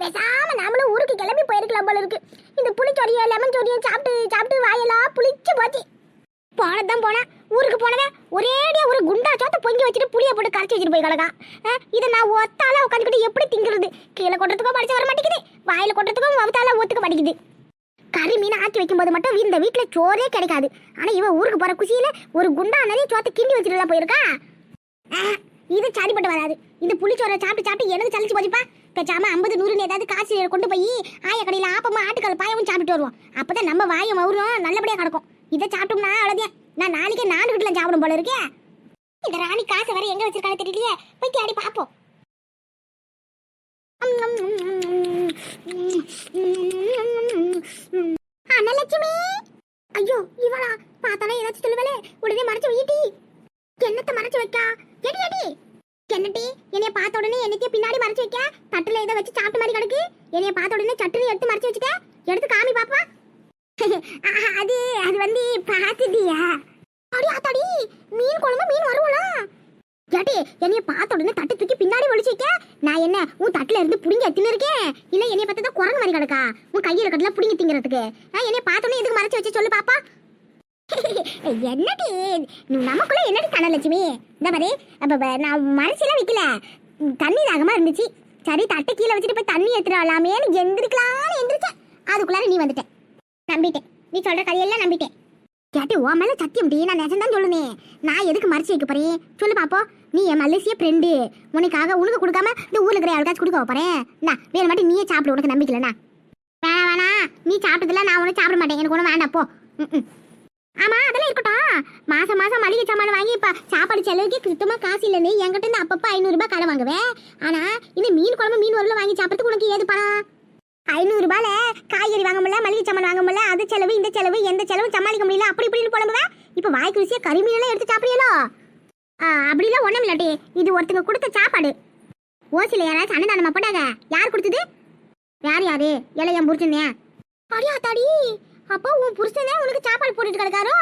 பேசாம நாமளும் ஊருக்கு கிளம்பி போயிருக்கலாம் போல இருக்கு. இந்த புளிச்சொரியும் லெமன் சொரியும் சாப்பிட்டு சாப்பிட்டு வாயெல்லாம் புளிச்சு போச்சு. போனதான் போனா ஊருக்கு போனவன் ஒரேடியா ஒரு குண்டா சோத்த பொங்கி வச்சுட்டு புளிய போட்டு கரைச்சி வச்சுட்டு போய் கிடக்கான் இதை நான் ஒத்தால உட்காந்துக்கிட்டு எப்படி திங்கிறது? கீழே கொட்டுறதுக்கும் படிச்சு வர மாட்டேங்குது. வாயில கொட்டுறதுக்கும் ஒத்தால ஒத்துக்க மாட்டேங்குது. கறி மீன் ஆக்கி வைக்கும்போது மட்டும் இந்த வீட்டுல சோறே கிடைக்காது. ஆனா இவன் ஊருக்கு போற குசியில ஒரு குண்டா நிறைய சோத்தை கிண்டி வச்சுட்டு போயிருக்கா. இது சரிப்பட்டு வராது. இந்த புளிச்சோரை சாப்பிட்டு சாப்பிட்டு எனக்கு சலிச்சு போச்சுப்பா? பேசாம ஐம்பது நூறுன்னு ஏதாவது காசு கொண்டு போய் ஆய கடையில் ஆப்பமா ஆட்டுக்கால் பாயவும் சாப்பிட்டு வருவோம். அப்பதான் நம்ம வாயும் மவுரும் நல்லபடியா கிடக்கும். இதை சாப்பிட்டோம்னா அவ்வளோதான் நான் நாளைக்கே நாலு வீட்டில் சாப்பிடும் போல இருக்கே. இந்த ராணி காசை வேற எங்க வச்சிருக்காங்க தெரியலையே. போய் தேடி பார்ப்போம். அனலட்சுமி ஐயோ இவளா? பார்த்தாலே ஏதாச்சும் சொல்லுவலே உடனே மறைச்சு வீட்டி. என்னத்த மறைச்சு வைக்கா? Eddy eddy. என்னடி? என்னைய பார்த்த உடனே என்னத்தையும் பின்னாடி மறைச்சு வைக்க? தட்டுல ஏதோ வச்சு சாப்பிட்ட மாதிரி கிடக்கு. என்னைய பார்த்த உடனே சட்டுன்னு எடுத்து மறைச்சு வச்சுக்க. எடுத்து காமி பாப்பா. ஆஹா, அது அது வந்து பாத்துட்டியா அடி ஆத்தாடி. மீன் குழம்பு மீன் வருவலா ஏட்டி என்னைய பார்த்த உடனே தட்டு தூக்கி பின்னாடி ஒளிச்சு வைக்க? நான் என்ன உன் தட்டுல இருந்து புடிங்க எத்தின்னு இருக்கேன் இல்ல என்னைய பார்த்தா குரங்கு மாதிரி கிடக்கா? உன் கையில கட்டல புடிங்க திங்கிறதுக்கு. நான் என்னைய பார்த்தோன்னே எதுக்கு மறைச்சு வச்சு சொல்லு பாப்பா. என்னடி? நமக்குள்ள என்னடி தனலட்சுமி இந்த மாதிரி அப்போ நான் மனசுலாம் வைக்கல. தண்ணி தாகமாக இருந்துச்சு. சரி தட்டை கீழே வச்சுட்டு போய் தண்ணி எடுத்துடலாமேன்னு எந்திரிக்கலாம்னு எந்திரிச்சேன். அதுக்குள்ளார நீ வந்துட்டேன். நம்பிட்டேன். நீ சொல்கிற கதையெல்லாம் நம்பிட்டேன். கேட்டு ஓ மேலே சத்தியம் டி. நான் நிஜம் தான் சொல்லுனேன் நான் எதுக்கு மறைச்சி வைக்க போகிறேன் சொல்லு பாப்போ நீ என் மலேசிய ஃப்ரெண்டு உனக்காக உனக்கு கொடுக்காம இந்த ஊர்ல இருக்கிற யாருக்காச்சும் கொடுக்க போறேன் நான் வேறு மட்டும் நீயே சாப்பிடு. உனக்கு நம்பிக்கலண்ணா வேணா வேணாம் நீ சாப்பிட்டதுல நான் உனக்கு சாப்பிட மாட்டேன். எனக்கு ஒன்றும் வேண்டாம். போ. ம், ம். ஆமா அதெல்லாம் இருக்கட்டும். மாசம் மாசம் மளிகை சாமான் வாங்கி இப்ப சாப்பாடு செலவுக்கு சுத்தமா காசு இல்லைன்னு என்கிட்ட இருந்து அப்பப்ப ஐநூறு ரூபாய் கடை வாங்குவேன். ஆனா இந்த மீன் குழம்பு மீன் வரல வாங்கி சாப்பிட்றதுக்கு உனக்கு ஏது பணம்? ஐநூறு காய்கறி வாங்க முடியல மளிகை சாமான் வாங்க முடியல அது செலவு இந்த செலவு எந்த செலவும் சமாளிக்க முடியல அப்படி இப்படின்னு புலம்புவேன். இப்ப வாய்க்கு ருசியா கறிமீனெல்லாம் எடுத்து சாப்பிடியலோ அப்படிலாம் ஒண்ணும் இல்லாட்டி இது ஒருத்தங்க கொடுத்த சாப்பாடு. ஓசில யாராச்சும் அன்னதானமா போட்டாங்க. யார் கொடுத்தது? யார் யாரு? இல்லை என் புருஷனே அடியா தாடி. அப்போ உன் புருஷனே உனக்கு சாப்பாடு போட்டுட்டு கிடக்காரோ?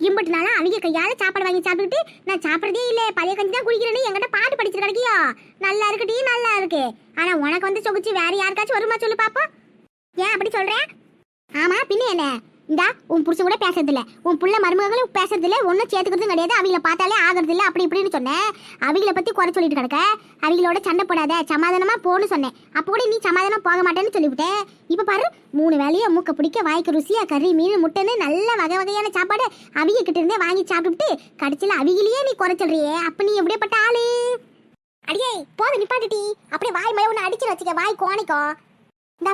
இம்பட்டு நாளா அவங்க கையால சாப்பாடு வாங்கி சாப்பிட்டுட்டு நான் சாப்பிட்றதே இல்லை பழைய கஞ்சி தான் குடிக்கிறேன்னு என்கிட்ட பாட்டு படிச்சிட்டு கிடக்கியோ? நல்லா இருக்குடி நல்லா இருக்கு. ஆனா உனக்கு வந்து சொகுச்சு வேற யாருக்காச்சும் வருமா சொல்லு பாப்பா ஏன் அப்படி சொல்றேன் ஆமா பின்ன என்ன? இந்தா உன் புருஷன் கூட பேசுறதில்ல. உன் புள்ள மருமகளும் பேசுறதில்ல. ஒன்றும் சேர்த்துக்கிறதும் கிடையாது. அவங்கள பார்த்தாலே ஆகிறதில்ல. அப்படி இப்படின்னு சொன்னேன். அவங்கள பத்தி குறை சொல்லிட்டு கிடக்க. அவங்களோட சண்டை போடாத. சமாதானமா போன்னு சொன்னேன். அப்போ கூட நீ சமாதானம் போக மாட்டேன்னு சொல்லிவிட்டேன் இப்போ பாரு மூணு வேலையை மூக்க பிடிக்க வாய்க்கு ருசியா கறி மீன் முட்டைன்னு நல்ல வகை வகையான சாப்பாடு அவங்க கிட்ட இருந்தே வாங்கி சாப்பிட்டுட்டு கடைசியில் அவங்களையே நீ குறை சொல்றியே. அப்ப நீ எப்படியாப்பட்ட ஆளு? அடியே போதும் நிப்பாட்டுட்டி அப்படியே வாய் மழை ஒன்று அடிச்சு வச்சுக்க. வாய் கோணிக்கும். இந்தா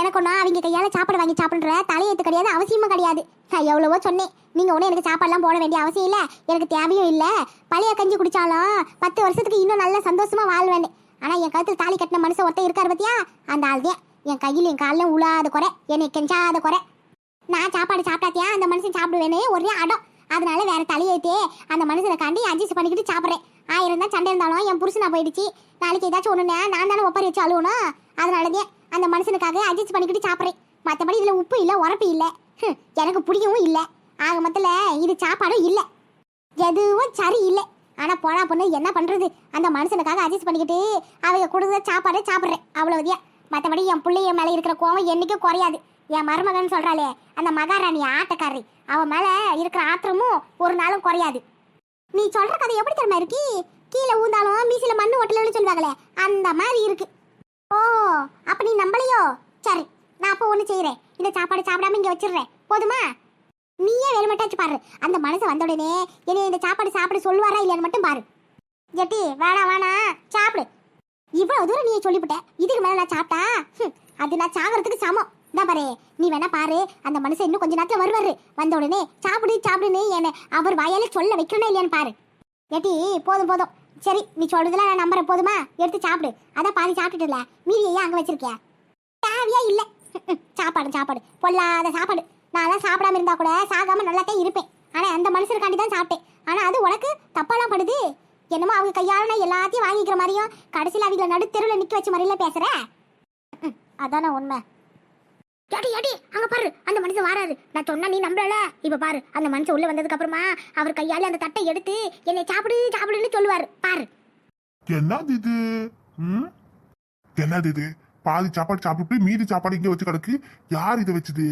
எனக்கு ஒன்றா அவங்க கையால் சாப்பாடு வாங்கி சாப்பிட்ற தலையெழுத்து கிடையாது அவசியமும் கிடையாது. நான் எவ்வளவோ சொன்னேன். நீங்கள் ஒன்றும் எனக்கு சாப்பாடுலாம் போட வேண்டிய அவசியம் இல்லை. எனக்கு தேவையும் இல்லை. பழைய கஞ்சி குடித்தாலும் பத்து வருஷத்துக்கு இன்னும் நல்ல சந்தோஷமாக வாழ்வேன் ஆனால் என் கழுத்தில் தாலி கட்டின மனுஷன் ஒருத்தன் இருக்கார் பத்தியா? அந்த ஆள் தான். என் கையில் என் காலில் உழாத குறை என்னை கெஞ்சாத குறை. நான் சாப்பாடு சாப்பிட்டாத்தியா? அந்த மனுஷன் சாப்பிடுவேனே ஒரே அடம். அதனால வேற தலையெழுத்தே அந்த மனுஷனை காண்டி அட்ஜஸ்ட் பண்ணிக்கிட்டு சாப்பிட்றேன். ஆயிரம் தான் சண்டை இருந்தாலும் என் புருஷனா போயிடுச்சு. நாளைக்கு ஏதாச்சும் ஒன்றுனே நான் தானே ஒப்பரி வச்சு அழுவணும். அதனாலதான் அந்த மனுஷனுக்காக அட்ஜஸ்ட் பண்ணிக்கிட்டு சாப்பிட்றேன். மற்றபடி இதில் உப்பு இல்லை உரப்பு இல்லை. எனக்கு பிடிக்கவும் இல்லை. ஆக மொத்தத்தில் இது சாப்பாடும் இல்லை. எதுவும் சரி இல்லை. ஆனால் போனா பொண்ணு என்ன பண்ணுறது அந்த மனுஷனுக்காக அட்ஜஸ்ட் பண்ணிக்கிட்டு அவங்க கொடுத்த சாப்பாடு சாப்பிட்றேன். அவ்வளோதியா மற்றபடி என் பிள்ளைய மேலே இருக்கிற கோவம் என்னைக்கும் குறையாது. என் மருமகன் சொல்கிறாளே அந்த மகாராணி ஆட்டக்காரி அவன் மேலே இருக்கிற ஆத்திரமும் ஒரு நாளும் குறையாது. நீ சொல்கிற கதை எப்படி தெரியுமா இருக்கு? கீழே ஊந்தாலும் மீசில மண்ணு ஒட்டலன்னு சொல்லுவாங்களே அந்த மாதிரி இருக்குது ஓ அப்ப நீ நம்பலையோ? சரி நான் அப்போ ஒண்ணு செய்யறேன் இந்த சாப்பாடு சாப்பிடாம இங்க வச்சிடுறேன். போதுமா? நீயே வேணுமட்டாச்சு பாரு. அந்த மனுஷன் வந்த உடனே என்னை இந்த சாப்பாடு சாப்பிட சொல்லுவாரா இல்லையான்னு மட்டும் பாரு. ஜெட்டி வேணாம் வேணாம் சாப்பிடு. இவ்வளவு தூரம் நீ சொல்லிவிட்ட. இதுக்கு மேல நான் சாப்பிட்டா? அது நான் சாகிறதுக்கு சமம். தான் பாரு நீ வேணா பாரு. அந்த மனுஷன் இன்னும் கொஞ்ச நேரத்துல வருவாரு. வந்த உடனே சாப்பிடு சாப்பிடுன்னு என்னை அவர் வாயால சொல்ல வைக்கணும் இல்லையான்னு பாரு. ஏட்டி போதும் போதும். சரி நீ சொல்றதுல நான் நம்பரை போதுமா? எடுத்து சாப்பிடு. அதான் பாதி சாப்பிட்டுட்டுல மீதி அங்கே அங்க வச்சிருக்கிய? தேவையா இல்லை. சாப்பாடு சாப்பாடு. பொல்லாத சாப்பாடு. நான் சாப்பிடாம இருந்தா கூட சாகாம நல்லாத்தான் இருப்பேன். ஆனால் அந்த மனுஷருக்காண்டி தான் சாப்பிட்டேன். ஆனால் அது உனக்கு தப்பாலாம் படுது. என்னமோ அவங்க கையால் நான் எல்லாத்தையும் வாங்கிக்கிற மாதிரியும் கடைசியில் அவங்கள நடு தெருவில் நிக்க வச்ச மாதிரில பேசுகிறேன் ம், அதானே உண்மை. ஏடி ஏடி அங்க பாரு அந்த மனுஷன் வாராரு. நான் சொன்னா நீ நம்பல. இப்ப பாரு அந்த மனுஷன் உள்ள வந்ததுக்கு அப்புறமா அவர் கையால அந்த தட்டை எடுத்து என்னை சாப்பிடு சாப்பிடுன்னு சொல்லுவாரு. பாரு. என்னது இது? ம்? என்னது இது? பாதி சாப்பாடு சாப்பிட்டு மீதி சாப்பாடு இங்க வச்சு கிடக்கு. யார் இதை வச்சது?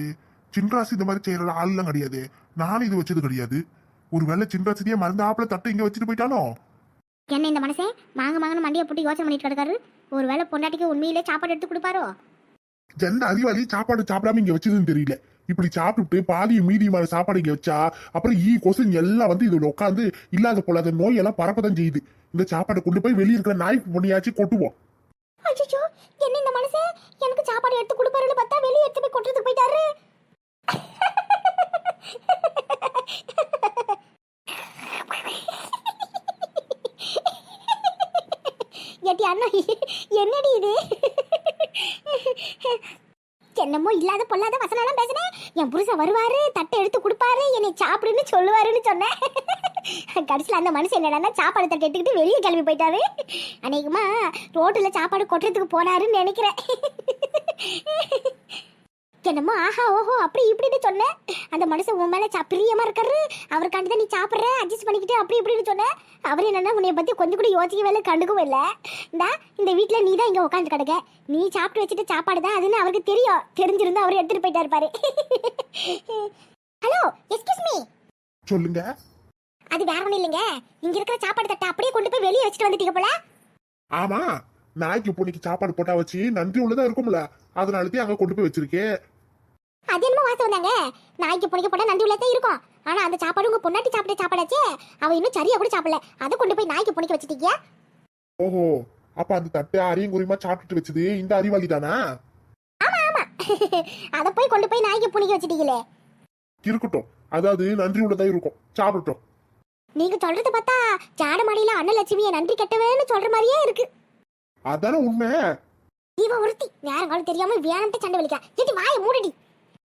சின்ராசு இந்த மாதிரி செய்யற ஆள்லாம் கிடையாது. நானும் இது வச்சது கிடையாது. ஒருவேளை சின்ராசினியே மருந்து ஆப்பிள தட்டு இங்க வச்சுட்டு போயிட்டானோ? என்ன இந்த மனசே மாங்க மாங்கன்னு மண்டியை போட்டு யோசனை பண்ணிட்டு கிடக்காரு. ஒருவேளை பொண்டாட்டிக்கு உண்மையிலே சாப்பாடு எடுத்து கொடுப்பாரோ? எந்த அறிவாளி சாப்பாடு சாப்பிடாம இங்க வச்சதுன்னு தெரியல. இப்படி சாப்பிட்டுட்டு பாதியும் மீதியுமான சாப்பாடு இங்க வச்சா அப்புறம் ஈ கொசு எல்லாம் வந்து இதுல உட்காந்து இல்லாத போலாத நோய் எல்லாம் பரப்பதான் செய்யுது. இந்த சாப்பாடை கொண்டு போய் வெளியே இருக்கிற நாய்க்கு பொண்ணியாச்சும் கொட்டுவோம். அச்சோ என்ன இந்த மனசே? எனக்கு சாப்பாடு எடுத்து கொடுப்பாருன்னு பார்த்தா வெளியே எடுத்து போய் கொட்டுறதுக்கு போயிட்டாரு. எட்டி அண்ணா என்னடி இது? என்னமோ இல்லாத பொல்லாத வசனம் பேசுனேன் என் புருஷன் வருவாரு தட்டை எடுத்து கொடுப்பாரு என்னை சாப்பிடுன்னு சொல்லுவாருன்னு சொன்னேன் கடைசியில் அந்த மனுஷன் என்னடா சாப்பாடு தட்டை எடுத்துக்கிட்டு வெளியே கிளம்பி போயிட்டாரு. அநேகமா ரோட்டில் சாப்பாடு கொட்டுறதுக்கு போனாருன்னு நினைக்கிறேன். என்னமோ ஆஹா ஓஹோ அப்படி இப்படின்னு சொன்னேன். அந்த மனுஷன் உன் மேல சா- பிரியமா இருக்காரு. அவருக்காண்டி தான் நீ சாப்பிட்ற அட்ஜஸ்ட் பண்ணிக்கிட்டு அப்படி இப்படின்னு சொன்னேன். அவர் என்னன்னா உன்னைய பத்தி கொஞ்சம் கூட யோசிக்கவே இல்லை கண்டுக்கவும் இல்லை. இந்தா இந்த வீட்ல நீ தான் இங்க உட்காந்து கிடக்க. நீ சாப்பிட்டு வச்சுட்டு சாப்பாடு தான் அதுன்னு அவருக்கு தெரியும். தெரிஞ்சிருந்தா அவர் எடுத்துட்டு போயிட்டாரு பாரு. ஹலோ எஸ்கியூஸ் மீ சொல்லுங்க. அது வேற ஒண்ணும் இல்லைங்க. இங்க இருக்கிற சாப்பாடு தட்டை அப்படியே கொண்டு போய் வெளியே வச்சுட்டு வந்துட்டீங்க போல. ஆமா நாய்க்கு பொண்ணுக்கு சாப்பாடு போட்டா வச்சு நன்றி உள்ளதா இருக்கும்ல. அதனாலதான் அங்க கொண்டு போய் வச்சிருக்கேன். அது என்னமோ வாசம் தாங்க நாய்க்கு புனிக்க போட்டா நன்றி உள்ளதே இருக்கும். ஆனா அந்த சாப்பாடு உங்க பொண்டாட்டி சாப்பிட்ட சாப்பாடாச்சே அவ இன்னும் சரியா கூட சாப்பிடல. அதை கொண்டு போய் நாய்க்கு புனிக்க வச்சிட்டீங்க? ஓஹோ அப்ப அந்த தட்டை அரியும் குறியமா சாப்பிட்டுட்டு வச்சது? இந்த அறிவாளி தானா அதை போய் கொண்டு போய் நாய்க்கு புனிக்க வச்சிட்டீங்களே. இருக்கட்டும். அதாவது நன்றி உள்ளதா இருக்கும். சாப்பிட்டோம் நீங்க சொல்றத பார்த்தா ஜாட மாடியில அன்னலட்சுமியை நன்றி கெட்டவேன்னு சொல்ற மாதிரியே இருக்கு. அதானே உண்மை. இவ ஒருத்தி நேரம் காலம் தெரியாம வேணும்ட்டு சண்டை வலிக்கா ஏட்டி வாயை மூடிடி.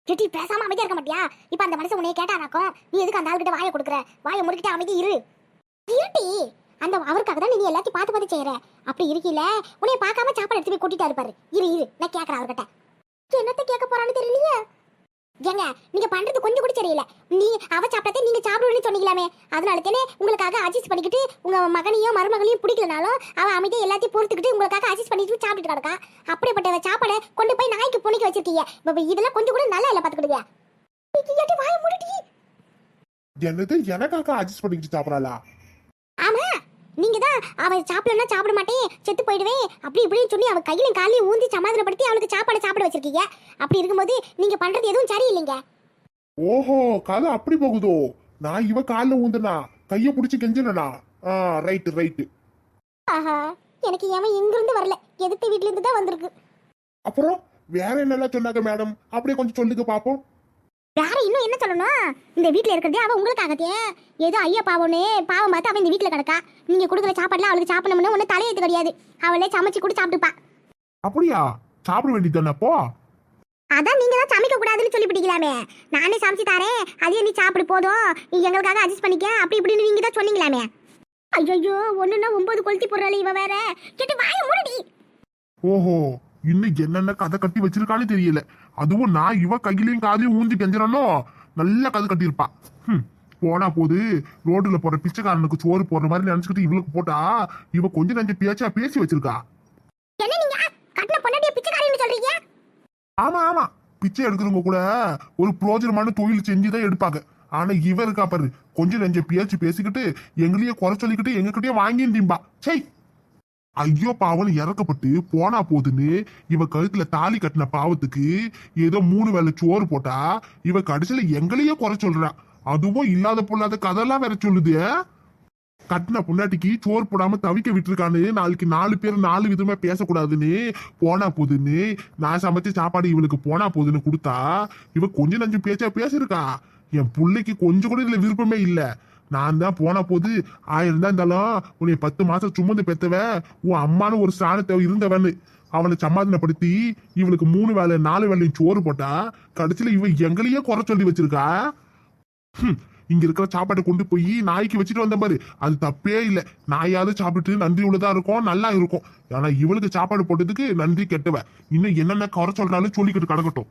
ஏட்டி பேசாம அமைதியா இருக்க மாட்டியா? இப்ப அந்த மனுஷன் உன்னைய கேட்டானாக்கும் நீ எதுக்கு அந்த ஆள்கிட்ட வாயை கொடுக்குற? வாயை முடிக்கிட்டு அமைதி இரு. இருட்டி அந்த அவருக்காக தான் நீ எல்லாத்தையும் பார்த்து பார்த்து செய்யற. அப்படி இருக்கீல உன்னைய பார்க்காம சாப்பாடு எடுத்து போய் கூட்டிட்டா இருப்பாரு இரு இரு. நான் கேட்கறேன் அவர்கிட்ட. என்னத்த கேட்க போறான்னு தெரியலையே? ஏங்க நீங்க பண்றது கொஞ்சம் கூட சரியில்லை. நீ அவ சாப்பிட்டதே நீங்க சாப்பிடுவேன்னு சொன்னீங்களாமே. அதனால தானே உங்களுக்காக அட்ஜஸ்ட் பண்ணிக்கிட்டு உங்க மகனையும் மருமகளையும் பிடிக்கலனாலும் அவ அமைதியை எல்லாத்தையும் பொறுத்துக்கிட்டு உங்களுக்காக அட்ஜஸ்ட் பண்ணிட்டு சாப்பிட்டுட்டு கிடக்கா. அப்படிப்பட்ட சாப்பாடை கொண்டு போய் நாய்க்கு புனிக்க வச்சிருக்கீங்க. இதெல்லாம் கொஞ்சம் கூட நல்லா இல்ல பாத்துக்கிடுங்க. என்னது எனக்காக அட்ஜஸ்ட் பண்ணிக்கிட்டு சாப்பிடலாம் நீங்க தான் அவ சாப்பிடலன்னா சாப்பிட மாட்டேன் செத்து போயிடுவேன் அப்படி இப்படின்னு சொல்லி அவ கையிலும் காலையும் ஊந்தி சமாதானப்படுத்தி அவளுக்கு சாப்பாடு சாப்பிட வச்சிருக்கீங்க. அப்படி இருக்கும்போது நீங்க பண்றது எதுவும் சரியில்லைங்க. ஓஹோ கதை அப்படி போகுதோ? நான் இவ கால்ல ஊந்துனா கைய புடிச்சு கெஞ்சினா ஆ ரைட் ரைட்டு ஆஹா எனக்கு ஏன் எங்க இருந்து வரல. எதிர்த்த வீட்ல இருந்து தான் வந்திருக்கு. அப்புறம் வேற என்னெல்லாம் சொன்னாங்க மேடம்? அப்படியே கொஞ்சம் சொல்லுங்க பாப்போம். வேற இன்னும் என்ன சொல்லணும்? இந்த வீட்ல இருக்கிறதே அவ உங்களுக்காகத்தே. ஏதோ ஐயா பாவம்னு பாவம் பார்த்து அவன் இந்த வீட்ல கிடக்கா. நீங்க கொடுக்குற சாப்பாடுலாம் அவளுக்கு சாப்பிடணும்னு ஒன்றும் தலையெழுத்து கிடையாது. அவளே சமைச்சு கூட சாப்பிட்டுப்பா. அப்படியா? சாப்பிட வேண்டியதானே அப்போ? அதான் நீங்க தான் சமைக்க கூடாதுன்னு சொல்லி பிடிக்கலாமே நானே சமைச்சு தரேன். அதையே நீ சாப்பிடு போதும். நீ எங்களுக்காக அட்ஜஸ்ட் பண்ணிக்க. அப்படி இப்படின்னு நீங்க தான் சொன்னீங்களாமே. ஐயோ ஒண்ணுன்னா ஒன்பது கொளுத்தி போடுறாள் இவ வேற. கேட்டு வாய மூடுடி. ஓஹோ. இன்னும் என்னென்ன கதை கட்டி வச்சிருக்கான்னு தெரியல. அதுவும் நான் இவ கையிலையும் காதையும் ஊந்தி கெஞ்சிடனோ நல்ல கதை கட்டியிருப்பா. ஹம், போனா போது ரோடுல போற பிச்சைக்காரனுக்கு சோறு போடுற மாதிரி நினைச்சுக்கிட்டு இவளுக்கு போட்டா இவ கொஞ்சம் நஞ்ச பேச்சா பேசி வச்சிருக்கா. ஆமா ஆமா. பிச்சை எடுக்கிறவங்க கூட ஒரு பிரோஜனமான தொழில் செஞ்சுதான் எடுப்பாங்க. ஆனா இவ இருக்கா பாரு கொஞ்சம் நெஞ்ச பேச்சு பேசிக்கிட்டு எங்களையே குறை சொல்லிக்கிட்டு எங்ககிட்டயே வாங்கி திம்பா ஐயோ பாவம் இறக்கப்பட்டு போனா போதுன்னு இவ கழுத்துல தாலி கட்டின பாவத்துக்கு ஏதோ மூணு வேளை சோறு போட்டா இவ கடைசியில எங்களையே குறை சொல்றா. அதுவும் இல்லாத பொல்லாத கதெல்லாம் வேற சொல்லுது. கட்டின பொண்டாட்டிக்கு சோறு போடாம தவிக்க விட்டுருக்கான்னு நாளைக்கு நாலு பேர் நாலு விதமா பேசக்கூடாதுன்னு போனா போதுன்னு நான் சமைச்ச சாப்பாடு இவளுக்கு போனா போதுன்னு கொடுத்தா இவ கொஞ்சம் நஞ்சம் பேச்சா பேசிருக்கா என் பிள்ளைக்கு கொஞ்சம் கூட இதுல விருப்பமே இல்லை. நான் தான் போன போது ஆயிரம் தான் இருந்தாலும் உன்னை பத்து மாசம் சுமந்து பெத்தவ உன் அம்மானு ஒரு ஸ்தானத்தை இருந்தவன்னு. அவனை சமாதானப்படுத்தி இவளுக்கு மூணு வேலை நாலு வேலையும் சோறு போட்டா கடைசியில் இவன் எங்களையே குறை சொல்லி வச்சிருக்கா? இங்க இருக்கிற சாப்பாட்டை கொண்டு போய் நாய்க்கு வச்சுட்டு வந்த பாரு. அது தப்பே இல்லை. நாயாவது சாப்பிட்டு நன்றி உள்ளதா இருக்கும் நல்லா இருக்கும். ஆனா இவளுக்கு சாப்பாடு போட்டதுக்கு நன்றி கெட்டவ. இன்னும் என்னென்ன குறை சொல்றாலும் சொல்லிக்கிட்டு கிடக்கட்டும்.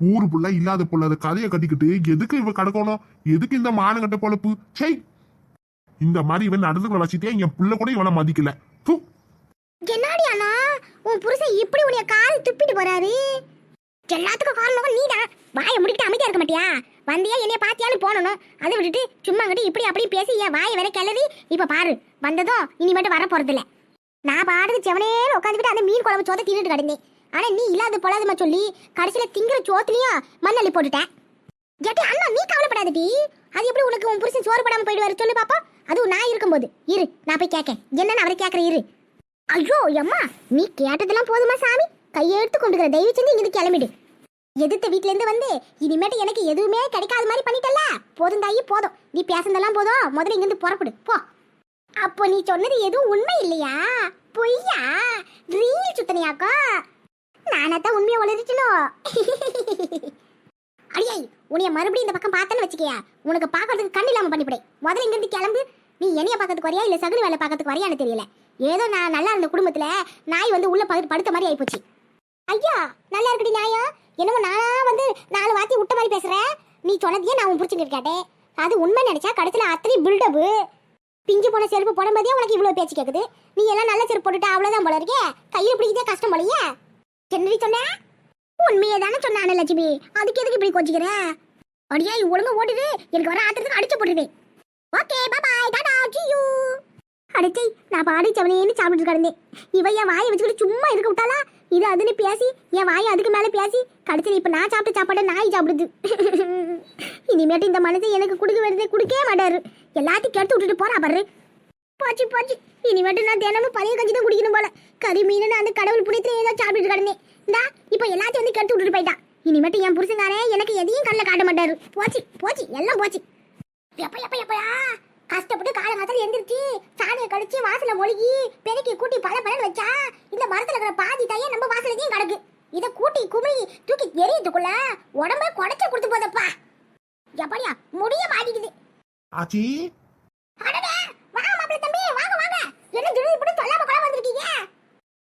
ஊரு புள்ள இல்லாத புள்ள அதை கதையை கட்டிக்கிட்டு எதுக்கு இவ கிடக்கணும்? எதுக்கு இந்த மானங்கட்ட பொழப்பு? சை இந்த மாதிரி இவன் நடந்துக்கிற வச்சுட்டே என் புள்ள கூட இவனை மதிக்கல. தூ! என்னாடி அண்ணா? உன் புருஷன் இப்படி உன்னைய கால் துப்பிட்டு போறாரு? எல்லாத்துக்கும் காரணம் நீதான். வாயை முடிக்கிட்டு அமைதியா இருக்க மாட்டியா? வந்தியா என்னைய பாத்தியான்னு போனணும். அதை விட்டுட்டு சும்மா கிட்ட இப்படி அப்படி பேசி என் வாயை வேற கிளறி இப்ப பாரு வந்ததும் இனிமேட்டு வர போறது இல்ல நான் பாடுறது செவனேன்னு உட்காந்துக்கிட்டு அந்த மீன் குழம்பு சோத்தை தின்னுட்டு கிடந்தேன். ஆனா நீ இல்லாத பொல்லாதமா சொல்லி கடைசியில திங்கிற சோத்துலயும் மண்ணள்ளி போட்டுட்டேன் ஜட்டி அண்ணா நீ கவலைப்படாதடி. அது எப்படி உனக்கு உன் புருஷன் சோறு படாம போயிடுவாரு சொல்லு பாப்பா. அதுவும் நான் இருக்கும்போது. இரு நான் போய் கேட்க என்னன்னு அவரை கேட்கறேன் இரு. ஐயோ அம்மா நீ கேட்டதெல்லாம் போதுமா சாமி? கையெழுத்து கொண்டுக்கிற தயவு செஞ்சு இங்கிருந்து கிளம்பிடு. எதிர்த்த வீட்ல இருந்து வந்து இனிமேட்டு எனக்கு எதுவுமே கிடைக்காத மாதிரி பண்ணிட்டல போதும் தாயி போதும். நீ பேசுனதெல்லாம் போதும். முதல்ல இங்கிருந்து புறப்படு. போ. அப்போ நீ சொன்னது எதுவும் உண்மை இல்லையா? பொய்யா? ரீல் சுத்தனையாக்கா? நானாத்தான் உண்மையை உளறிட்டனோ? அடியாய் உன்னைய மறுபடியும் இந்த பக்கம் பார்த்தேன்னு வச்சுக்கியா? உனக்கு பார்க்கறதுக்கு கண் இல்லாம பண்ணிவிடு. முதல்ல இங்கிருந்து கிளம்பு. நீ என்னைய பார்க்கறதுக்கு வரியா இல்ல சகுனி வேலை பார்க்கறதுக்கு வரியான்னு தெரியல. ஏதோ நான் நல்லா இருந்த குடும்பத்துல நாய் வந்து உள்ள படு- படுத்த மாதிரி ஆயிப்போச்சு. ஐயா நல்லா இருக்குடி நாயா? என்னமோ நானா வந்து நாலு வாத்தி விட்ட மாதிரி பேசுறேன் நீ சொன்னதையே நான் உன் பிடிச்சிட்டு கேட்டேன். அது உண்மை நினைச்சா கடைசியில் அத்தனை பில்டப்பு பிஞ்சு போன செருப்பு போடும்போதே உனக்கு இவ்வளோ பேச்சு கேட்குது நீ எல்லாம் நல்ல செருப்பு போட்டுட்டு அவ்வளோதான் போல இருக்கே. கையில் பிடிக்கதே கஷ்டம் போலையே. என்னடி சொன்ன? உண்மையே தானே சொன்னானே லட்சுமி. அதுக்கு எதுக்கு இப்படி கொஞ்சிக்கிற அடியா ஒழுங்க ஓடுது. எனக்கு வர ஆத்திரத்துக்கு அடிச்சு போட்டுருவேன் okay bye tata see you. நான் பாடி சவனேன்னு சாப்பிட்டு கிடந்தேன் இவன் என் வாயை வச்சுக்கிட்டு சும்மா இருக்க விட்டாளா? இது அதுன்னு பேசி என் வாயை அதுக்கு மேலே பேசி கடைசியில் இப்போ நான் சாப்பிட்ட சாப்பாடு நாய் சாப்பிடுது. இனிமேட்டு இந்த மனசை எனக்கு கொடுக்க வேண்டியதை கொடுக்கவே மாட்டாரு. எல்லாத்தையும் கெடுத்து விட்டுட்டு போறா பாரு. போச்சு போச்சு. இனிமேட்டு நான் தினமும் பழைய கஞ்சி தான் குடிக்கணும் போல. கறி மீன் அந்த கடவுள் புனியத்துல ஏதோ சாப்பிட்டு கிடந்தேன் இந்தா இப்ப எல்லாத்தையும் வந்து கெடுத்து விட்டுட்டு போயிட்டான் இனிமேட்டு என் புருஷங்காரே எனக்கு எதையும் கண்ணில் காட்ட மாட்டாரு. போச்சு போச்சு எல்லாம் போச்சு. எப்ப எப்ப எப்பயா? கஷ்டப்பட்டு காலங்காலத்துல எந்திரிச்சு சாணியை கழிச்சு வாசல மொழுகி பெருக்கி கூட்டி பல பலன்னு வச்சா இந்த மரத்துல இருக்கிற பாதி தைய நம்ம வாசலையும் கிடக்கு. இத கூட்டி குமிழி தூக்கி எரியத்துக்குள்ள உடம்பே குடைச்ச கொடுத்து போதப்பா. எப்படியா? முடிய மாட்டிக்குது. ஆச்சி? அடடே வாங்க மாப்பிள்ளை தம்பி வாங்க வாங்க என்ன திடீர்னு இப்படி சொல்லாம கூட வந்திருக்கீங்க?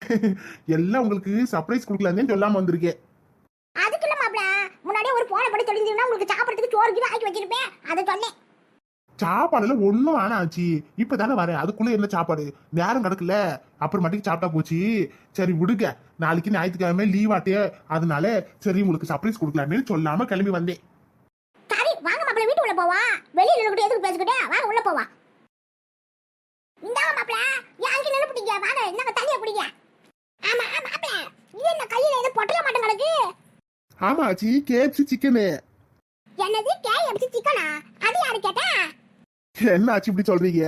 எல்லாம் உங்களுக்கு சர்ப்ரைஸ் கொடுக்கலான்னு சொல்லாம வந்திருக்கேன். அதுக்கு இல்ல மாப்பிள்ள முன்னாடியே ஒரு போன படி சொல்லியிருந்தீங்கன்னா உங்களுக்கு சாப்பிடறதுக்கு சோறு கீழே ஆக்கி வச்சிருப்பேன். அதை சொன்னேன். சாப்பாடுல ஒண்ணும் வேணாம் ஆச்சி இப்பதானே வரேன். அதுக்குள்ள என்ன சாப்பாடு? நேரம் கிடக்குல அப்புறமாட்டிக்கு சாப்பிட்டா போச்சு. சரி விடுங்க. நாளைக்கு ஞாயிற்றுக்கிழமை லீவ் ஆட்டே. அதனால சரி உங்களுக்கு சர்ப்ரைஸ் கொடுக்கலான்னு சொல்லாம கிளம்பி வந்தேன். சரி வாங்க மாப்பிள்ள வீட்டு உள்ள போவா. வெளியில இருக்கட்டும் எதுக்கு பேசிக்கிட்டே? வாங்க உள்ள போவா. இந்தாங்க மாப்பிள்ள யாருக்கு நின்று பிடிங்க. வாங்க இந்தாங்க தண்ணிய பிடிங்க ஆமா மாப்பிள்ள இது என்ன கையில ஏதோ பொட்டல மாட்டம் கிடக்கு ஆமா ஆச்சி கேப்சி சிக்கனு என்னது கேஎஃப்சி சிக்கனா அது யாரு கேட்டா? என்ன ஆச்சு இப்படி சொல்றீங்க?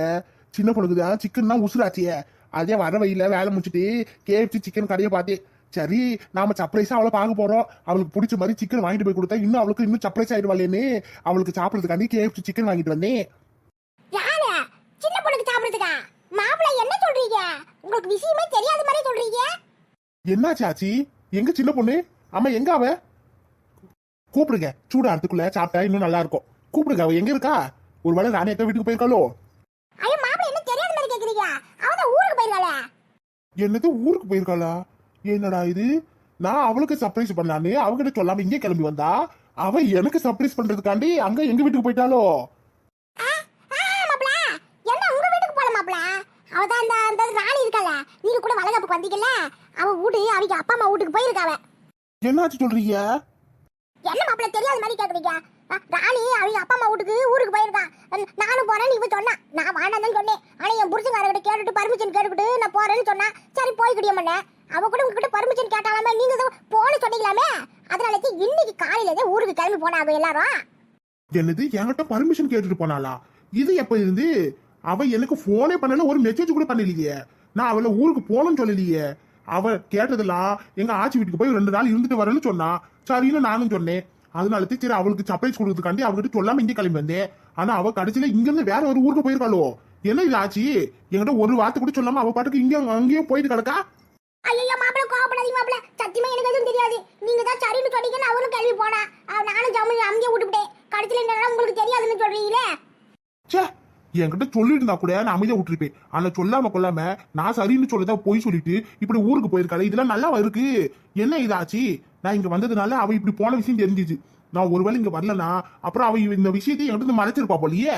சின்ன பொண்ணுக்கு தான் சிக்கன் தான் உசுராச்சியே. அதே வர வழியில வேலை முடிச்சுட்டு கேஎஃப்சி சிக்கன் கடையை பார்த்தேன் சரி நாம சர்ப்ரைஸா அவளை பார்க்க போறோம். அவளுக்கு பிடிச்ச மாதிரி சிக்கன் வாங்கிட்டு போய் கொடுத்தா இன்னும் அவளுக்கு இன்னும் சர்ப்ரைஸ் ஆயிடுவாளேன்னு அவளுக்கு சாப்பிடறதுக்காண்டி கேஎஃப்சி சிக்கன் வாங்கிட்டு வந்தேன். சின்ன பொண்ணுக்கு சாப்பிடுறதுக்கா? மாப்பிள்ள என்ன சொல்றீங்க? உங்களுக்கு விஷயமே தெரியாத மாதிரி சொல்றீங்க. என்னாச்சு ஆச்சி எங்க சின்ன பொண்ணு? ஆமா எங்க அவ? கூப்பிடுங்க. சூடாறதுக்குள்ள சாப்பிட்டா இன்னும் நல்லா இருக்கும். கூப்பிடுங்க அவ எங்க இருக்கா? ஒருவேளை நானே எப்ப வீட்டுக்கு போயிருக்காளோ? ஐயோ மாப்பிள்ள என்ன தெரியாத மாதிரி கேக்குறீங்க? அவ தான் ஊருக்கு போயிருக்காளே. என்னது ஊருக்கு போயிருக்காளா? என்னடா இது? நான் அவளுக்கு சர்ப்ரைஸ் பண்ணலான்னு அவகிட்ட சொல்லாம இங்கே கிளம்பி வந்தா? அவ எனக்கு சர்ப்ரைஸ் பண்றதுக்காண்டி அங்க எங்க வீட்டுக்கு போயிட்டாளோ ஆ, ஆ, மாப்பிள, என்ன உங்க வீட்டுக்கு போல மாப்பிள? அவ தான் அந்த அந்த ராணி இருக்கால நீங்க கூட வளகாப்புக்கு வந்தீங்கல்ல? அவ வீடு அவங்க அப்பா அம்மா வீட்டுக்கு போயிருக்காவ என்னாச்சு சொல்றீங்க? என்ன மாப்பிள தெரியாத மாதிரி கேக்குறீங்க? ராணி அவங்க அப்பா அம்மா வீட்டுக்கு ஊருக்கு போயிருக்கா. ந- நானும் போறேன்னு இவ சொன்னா. நான் வேண்டாம் சொன்னேன். ஆனா என் புருஷங்காரகிட்ட கேட்டுட்டு பர்மிஷன் கேட்டுக்கிட்டு நான் போறேன்னு சொன்னா சரி போய்க்கிடிய பண்ணேன் அவ கூட உங்ககிட்ட பர்மிஷன் கேட்டாலாமே நீங்க தான் போன்னு சொன்னீங்களாமே? அதனால தான் இன்னைக்கு காலையில ஊருக்கு கிளம்பி போனாங்க எல்லாரும். என்னது என்கிட்ட பர்மிஷன் கேட்டுட்டு போனாளா? இது எப்ப இருந்து? அவ எனக்கு போனே பண்ணல ஒரு மெசேஜ் கூட பண்ணலையே. நான் அவளை ஊருக்கு போகணும்னு சொல்லலையே. அவ கேட்டதெல்லாம் எங்க ஆச்சி வீட்டுக்கு போய் ரெண்டு நாள் இருந்துட்டு வரேன்னு சொன்னா. சரின்னு நானும் சொன்னேன். அதனால தான் சரி அவளுக்கு சர்ப்ரைஸ் கொடுக்கறதுக்காண்டி அவகிட்ட சொல்லாம இங்கே கிளம்பி வந்தேன். ஆனா அவ கடைசியில இங்க இருந்து வேற ஒரு ஊருக்கு போயிருக்காளோ? என்ன இது ஆச்சி? என்கிட்ட ஒரு வார்த்தை கூட சொல்லாம அவ பாட்டுக்கு இங்க அங்கேயும் போயிட்டு கிடக்கா ஐயோ மாப்பிள கோவப்படாதீங்க மாப்பிள சத்தியமா எனக்கு எதுவும் தெரியாது. நீங்க தான் சரின்னு சொன்னீங்கன்னு அவரும் கிளம்பி போனா. நானும் ஜம்மு அங்கேயே விட்டுவிட்டேன். கடைசியில என்னன்னா உங்களுக்கு தெரியாதுன்னு சொல்றீங்களே? ச்சே என்கிட்ட சொல்லிட்டு இருந்தா கூட நான் அமைதியா விட்டுருப்பேன். ஆனா சொல்லாம கொள்ளாம நான் சரின்னு சொல்லதா போய் சொல்லிட்டு இப்படி ஊருக்கு போயிருக்காளே இதெல்லாம் நல்லா இருக்கு? என்ன இதாச்சு நான் இங்க வந்ததுனால அவ இப்படி போன விஷயம் தெரிஞ்சிச்சு. நான் ஒருவேளை இங்க வரலனா அப்புறம் அவ இந்த விஷயத்தை என்கிட்ட மறைச்சிருப்பா போலியே.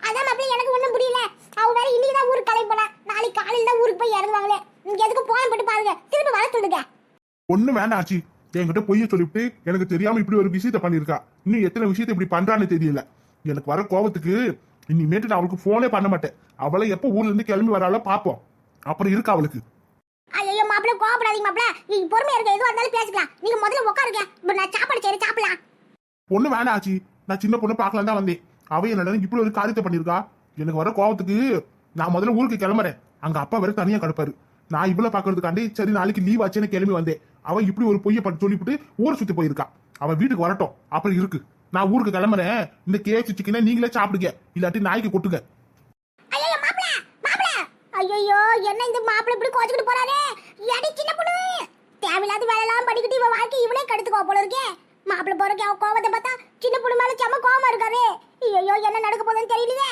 அதான் மாப்பிள எனக்கு ஒண்ணும் புரியல. அவ வேற இன்னைக்கு தான் ஊருக்கு கிளம்பி போனா. நாளைக்கு காலையில தான் ஊருக்கு போய் இறங்குவாங்களே. நீங்க எதுக்கு போன் போட்டு பாருங்க. திருப்பி வர சொல்லுங்க. ஒண்ணு வேண்டாம் ஆச்சி. என்கிட்ட பொய்ய சொல்லிவிட்டு எனக்கு தெரியாம இப்படி ஒரு விஷயத்த பண்ணிருக்கா இன்னும் எத்தனை விஷயத்த இப்படி பண்றான்னு தெரியல. எனக்கு வர கோவத்துக்கு இனிமேட்டு நான் அவளுக்கு போனே பண்ண மாட்டேன். அவளை எப்ப ஊர்ல இருந்து கிளம்பி வராளோ பாப்போம். அப்புறம் இருக்கா அவளுக்கு. ஐயோ மாப்பிள்ள கோவப்படாதீங்க மாப்பிள்ள. நீங்க பொறுமையா இருக்க எதுவா இருந்தாலும் பேசிக்கலாம். நீங்க முதல்ல உட்காருங்க இப்ப நான் சாப்பாடு சரி சாப்பிடலாம். ஒண்ணு வேண்டாம் ஆச்சி. நான் சின்ன பொண்ணு பார்க்கலாம் தான் வந்தேன். அவ என்னடா இப்படி ஒரு காரியத்தை பண்ணிருக்கா எனக்கு வர கோவத்துக்கு நான் முதல்ல ஊருக்கு கிளம்புறேன். அங்க அப்பா வேற தனியா கிடப்பாரு. நான் இவ்வளவு பாக்குறதுக்காண்டி சரி நாளைக்கு லீவ் ஆச்சுன்னு கிளம்பி வந்தேன். அவ இப்படி ஒரு பொய்ய பட்டு சொல்லிவிட்டு ஊரை சுத்தி போயிருக்கா. அவ வீட்டுக்கு வரட்டும். அப்புறம் இருக்கு. நான் ஊருக்கு கிளம்புறேன். இந்த கேஎஃப்சி சிக்கனை நீங்களே சாப்பிடுங்க. இல்லாட்டி நாய்க்கு கொட்டுங்க. ஐயோ என்ன இந்த மாப்பிள்ள இப்படி கோச்சுக்கிட்டு போறாரே? எடி சின்ன பொண்ணு. தேவையில்லாத வேலையெல்லாம் படிக்கிட்டு இவ வாழ்க்கை இவளே கெடுத்துக்கோ போல இருக்கே. மாப்பிள்ள போறக்கு அவன் கோவத்தை பார்த்தா சின்ன பொண்ணு மேல செம்ம கோவமா இருக்காரு. ஐயோ என்ன நடக்க போகுதுன்னு தெரியலையே.